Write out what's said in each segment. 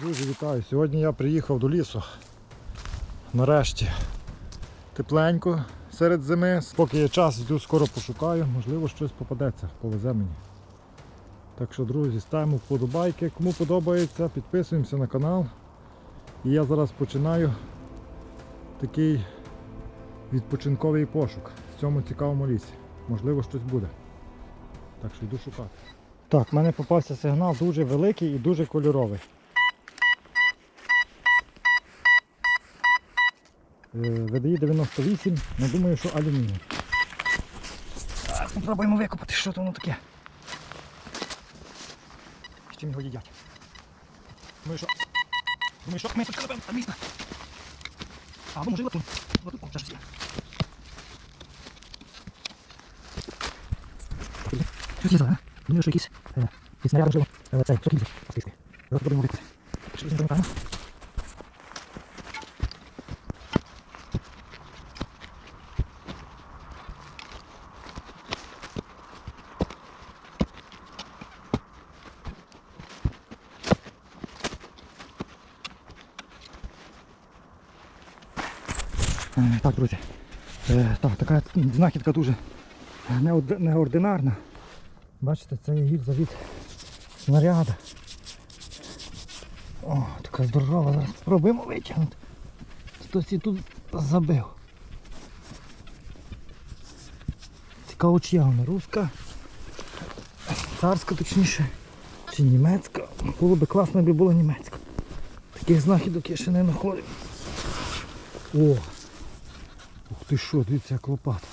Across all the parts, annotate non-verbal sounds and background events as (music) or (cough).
Друзі, вітаю! Сьогодні я приїхав до лісу. Нарешті. Тепленько серед зими. Поки є час, йду скоро пошукаю, можливо щось попадеться, повезе мені. Так що, друзі, ставимо вподобайки. Кому подобається, підписуємося на канал. І я зараз починаю такий відпочинковий пошук в цьому цікавому лісі. Можливо, щось буде. Так що йду шукати. Так, в мене попався сигнал дуже великий і дуже кольоровий. ВДІ 98, не думаю, що алюміній. Попробуємо викопати, що то воно таке. З чим його їдять. Думаю, що. Думаю, що кмиточка, напевно, там місна. А, ну може латун. Латун, вже є. Щось є зелене. Думаю, що якийсь, е, якийсь снаряд, можливо, е, цей, сокільзі. Зараз попробуємо Так, друзі. Е, Так, така знахідка дуже неординарна. Бачите, це є гільза від снаряда. О, така здорова, зараз спробуємо витягнути. Хтось і тут забив. Цікаво, чия вона руська. Царська точніше. Чи німецька. Було би класно, якби була німецька. Таких знахідок я ще не знаходив. О! Ти що, дивіться, як лопата.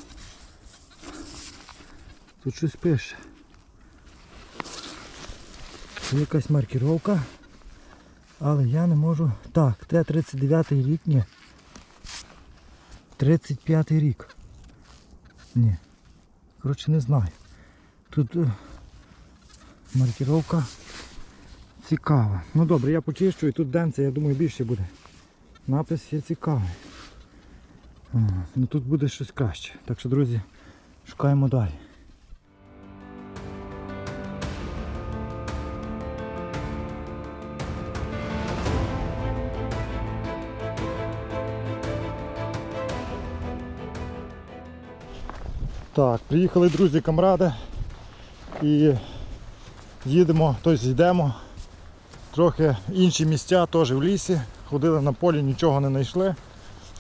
Тут щось пише. Це якась маркіровка. Але я не можу. Так, Т-39 рік, ні. 35 рік. Ні. Коротше, не знаю. Тут е, маркіровка цікава. Ну добре, я почищу і тут денце, я думаю, більше буде. Напис є цікавий. Ну тут буде щось краще. Так що, друзі, шукаємо далі. Так, приїхали друзі, камради і їдемо, тобто йдемо. Трохи інші місця теж в лісі. Ходили на полі, нічого не знайшли.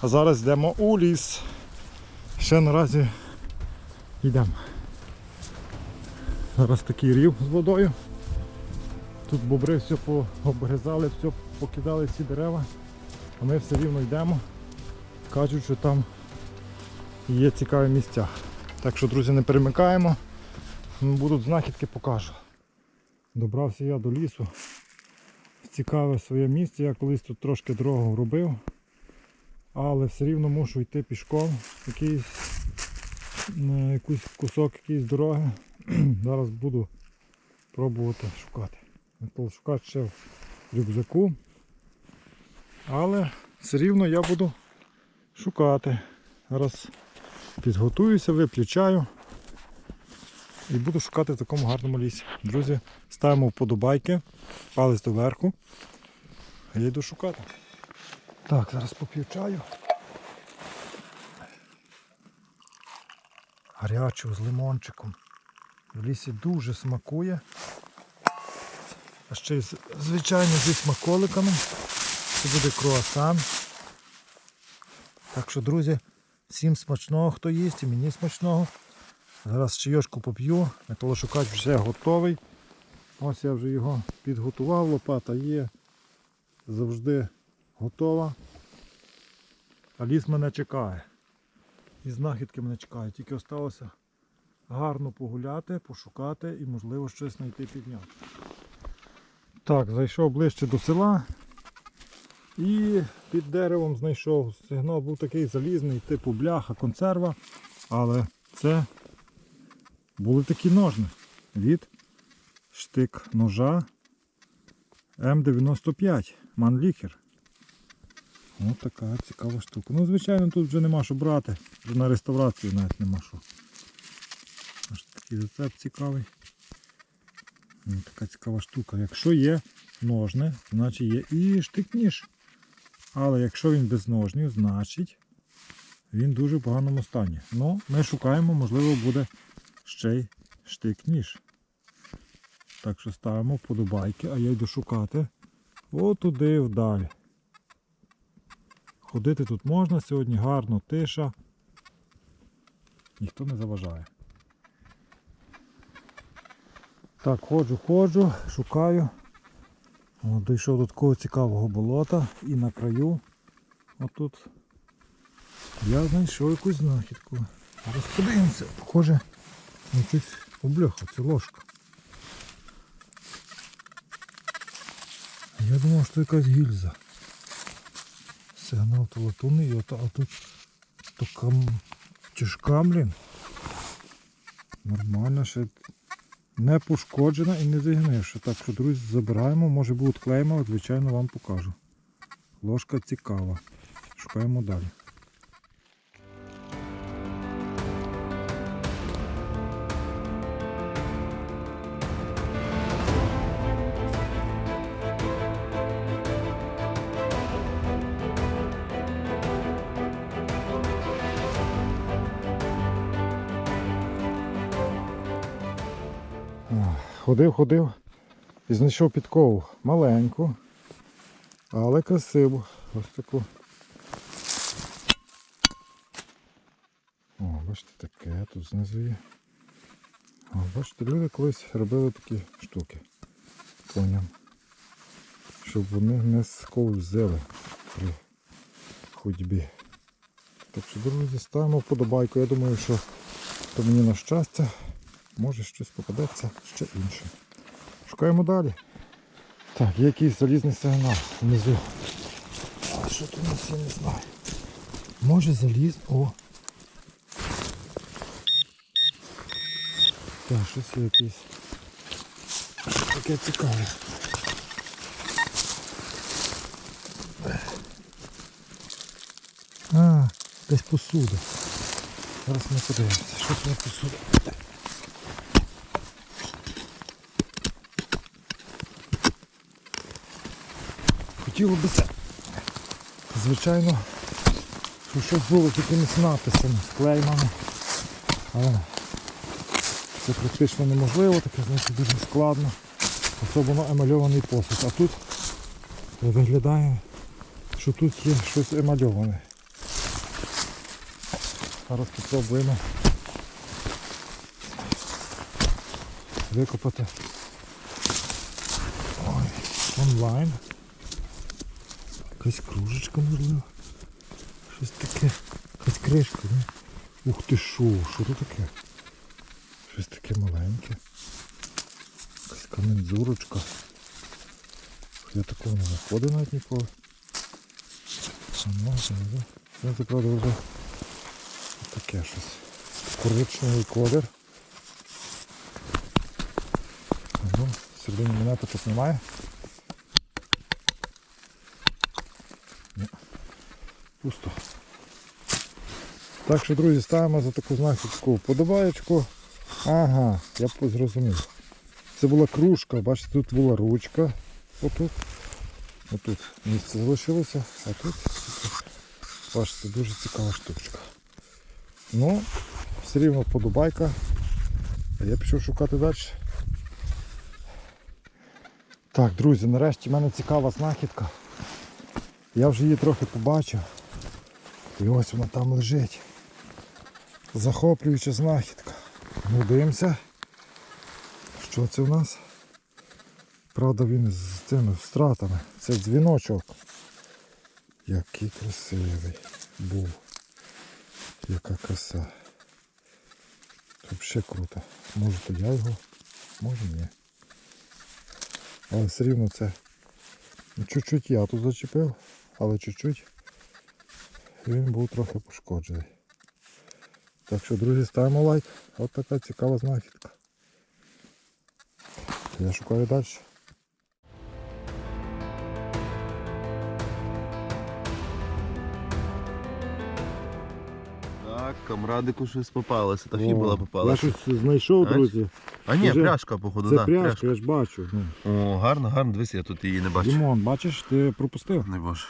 А зараз йдемо у ліс. Ще наразі йдемо. Зараз такий рів з водою. Тут бобри все пообрізали, все покидали всі дерева. А ми все рівно йдемо. Кажуть, що там є цікаві місця. Так що, друзі, не перемикаємо. Будуть знахідки, покажу. Добрався я до лісу. Цікаве своє місце. Я колись тут трошки дорогу робив але все рівно мушу йти пішком якийсь, якийсь кусок якоїсь дороги. (clears throat) Зараз буду пробувати шукати. Шукати ще в рюкзаку. Але все рівно я буду шукати. Зараз підготуюся, виключаю і буду шукати в такому гарному лісі. Друзі, ставимо вподобайки, палець доверху. Я йду шукати. Так, зараз поп'ю чаю. Гарячого з лимончиком. В лісі дуже смакує. А ще й звичайно зі смаколиками. Це буде круасан. Так що, друзі, всім смачного, хто їсть, і мені смачного. Зараз чайошку поп'ю, металошукач вже готовий. Ось я вже його підготував, лопата є. Завжди готова. А ліс мене чекає. І знахідки мене чекають. Тільки залишилося гарно погуляти, пошукати і можливо щось знайти підняти. Так, зайшов ближче до села і під деревом знайшов. Сигнал був такий залізний, типу бляха, консерва. Але це були такі ножни від штик ножа М95 Манліхер. Ось така цікава штука. Ну, звичайно, тут вже нема що брати. Вже на реставрацію навіть нема що. Ось такий рецепт цікавий. Ось така цікава штука. Якщо є ножни, значить є і штик-ніж. Але якщо він без ножнів, значить він дуже в поганому стані. Ну, ми шукаємо, можливо, буде ще й штик-ніж. Так що ставимо вподобайки, а я йду шукати отуди вдаль. Ходити тут можна сьогодні гарно, тиша. Ніхто не заважає. Так, ходжу, ходжу, шукаю. О, дійшов до такого цікавого болота і на краю. Отут. Я знайшов якусь знахідку. Зараз подивимося. Похоже, на щось обльоха, це ложка. Я думав, що якась гільза. Сигнал то латунний, а тут то кам... тяжка, блін. Нормально, ще не пошкоджена і не зігнивша. Так що, друзі, забираємо, може будуть клейма, звичайно вам покажу. Ложка цікава. Шукаємо далі. Ходив, ходив і знайшов підкову маленьку, але красиву. Ось таку. О, бачите, таке тут знизу є. О, бачите, люди колись робили такі штуки коням, щоб вони не сковзили при ходьбі. Так що, друзі, ставимо вподобайку. Я думаю, що то мені на щастя. Може щось попадеться ще інше. Шукаємо далі. Так, є якийсь залізний сигнал внизу. А що тут у нас я не знаю. Може заліз. О! Так, щось є якийсь. Таке цікаве. А, десь посуда. Зараз ми подивимося, що це посуда. Хотіло б звичайно, щоб щось було з якимись написами, з клеймами. Але це практично неможливо, таке значить дуже складно. Особливо емальований посуд. А тут виглядає, що тут є щось емальоване. Зараз спробуємо викопати онлайн. Якась кружечка можливо. Щось таке. Якась кришка, не? Ух ти що, що це таке? Щось таке маленьке. Якась камензурочка. Я такого не знаходив навіть ніколи. А ну, це, це, це правда вже таке щось. Коричневий колір. Ну, середині монети тут немає. Пусто. Так що, друзі, ставимо за таку знахідку вподобаєчку. Ага, я б зрозумів. Це була кружка, бачите, тут була ручка. Отут. Отут місце залишилося, а тут, бачите, дуже цікава штучка. Ну, все рівно вподобайка. А я пішов шукати далі. Так, друзі, нарешті в мене цікава знахідка. Я вже її трохи побачив. І ось вона там лежить. Захоплююча знахідка. Ну дивимося. Що це в нас? Правда він з цими встратами. Це дзвіночок. Який красивий був. Яка краса. Взагалі круто. Може то я його, може ні. Але все рівно це ну, чуть-чуть я тут зачепив, але чуть-чуть він був трохи пошкоджений. Так що, друзі, ставимо лайк. Ось така цікава знахідка. Я шукаю далі. Так, камрадику щось попалося, та О, фібула Я попалася. щось знайшов, друзі. А ні, Вже- пряжка, походу, Це да, пряжка, я ж бачу. Ну. О, гарно, гарно, дивись, я тут її не бачу. Дімон, бачиш, ти пропустив. Не боже.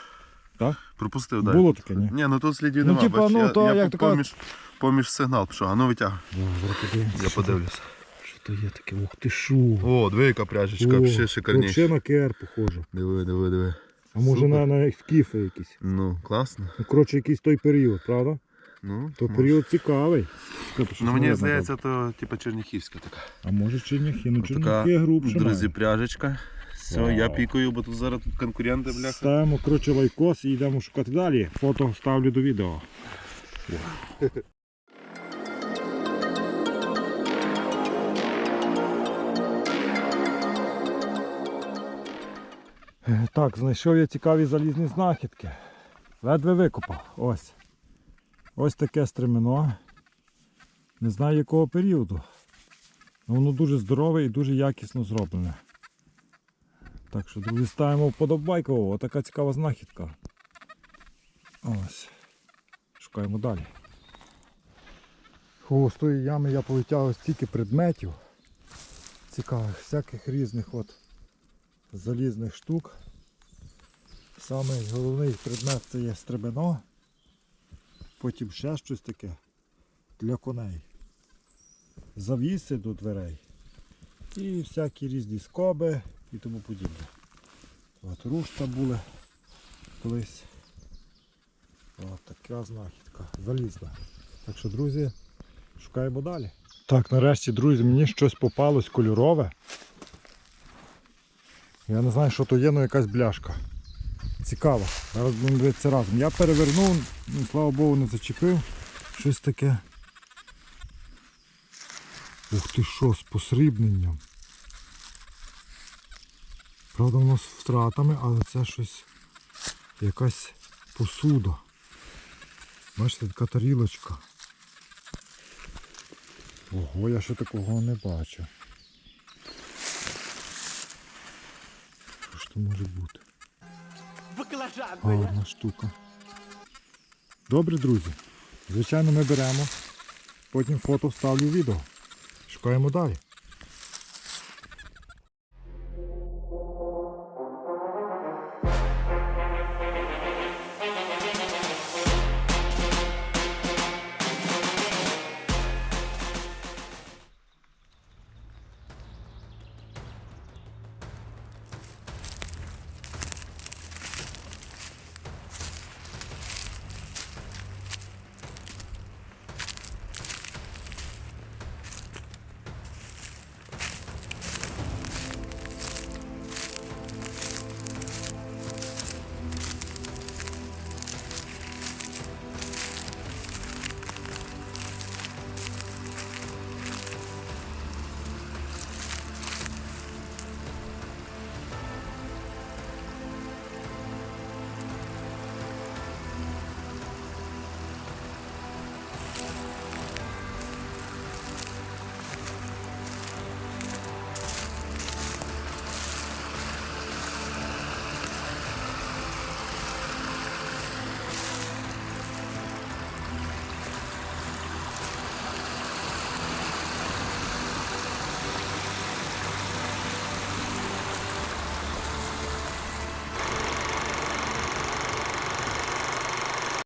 Так? Пропустив, так. Було таке, ні? Ні, ну тут слідів Ну, нема, типа, бач, ну, я, то я як така- поміж, поміж сигнал пішов, а ну витяг. Да, зараз подивимося, Я подивлюся. Що то є таке? Ух ти шо. О, диви, яка пряжечка, О, взагалі шикарніша. Взагалі на кер похоже. Диви, диви, диви. А може Супер. на, на скіфи якісь. Ну, класно. Ну, коротше, якийсь той період, правда? Ну, То може. період цікавий. Тобто, щось Ну мені здається, то типа черніхівська така. А може черняхи, ну Така, черняхи грубше. Друзі, пряжечка. Все, я пікаю, бо тут зараз тут конкуренти, бляха. Ставимо коротше лайкос і йдемо шукати далі. Фото ставлю до відео. Так, знайшов я цікаві залізні знахідки. Ледве викопав. Ось. Ось таке стремено. Не знаю якого періоду. але Воно дуже здорове і дуже якісно зроблене. Так що, друзі, ставимо вподобайку. Отака цікава знахідка. Ось. Шукаємо далі. О, з тої ями я повитягав стільки предметів. Цікавих, всяких різних от залізних штук. Самий головний предмет це є стребено. Потім ще щось таке для коней. Завіси до дверей. І всякі різні скоби і тому подібне. От рушта були колись. От така знахідка. Залізна. Так що, друзі, шукаємо далі. Так, нарешті, друзі, мені щось попалось кольорове. Я не знаю, що то є, але якась бляшка. Цікаво. Зараз будемо дивитися разом. Я перевернув, ну, слава Богу, не зачепив. Щось таке. Ух ти що, з посрібненням. Правда, воно з втратами, але це щось якась посуда. Бачите, така тарілочка. Ого, я ще такого не бачу. Що ж то може бути? Гарна штука. Добре, друзі. Звичайно, ми беремо. Потім фото вставлю в відео. Шукаємо далі.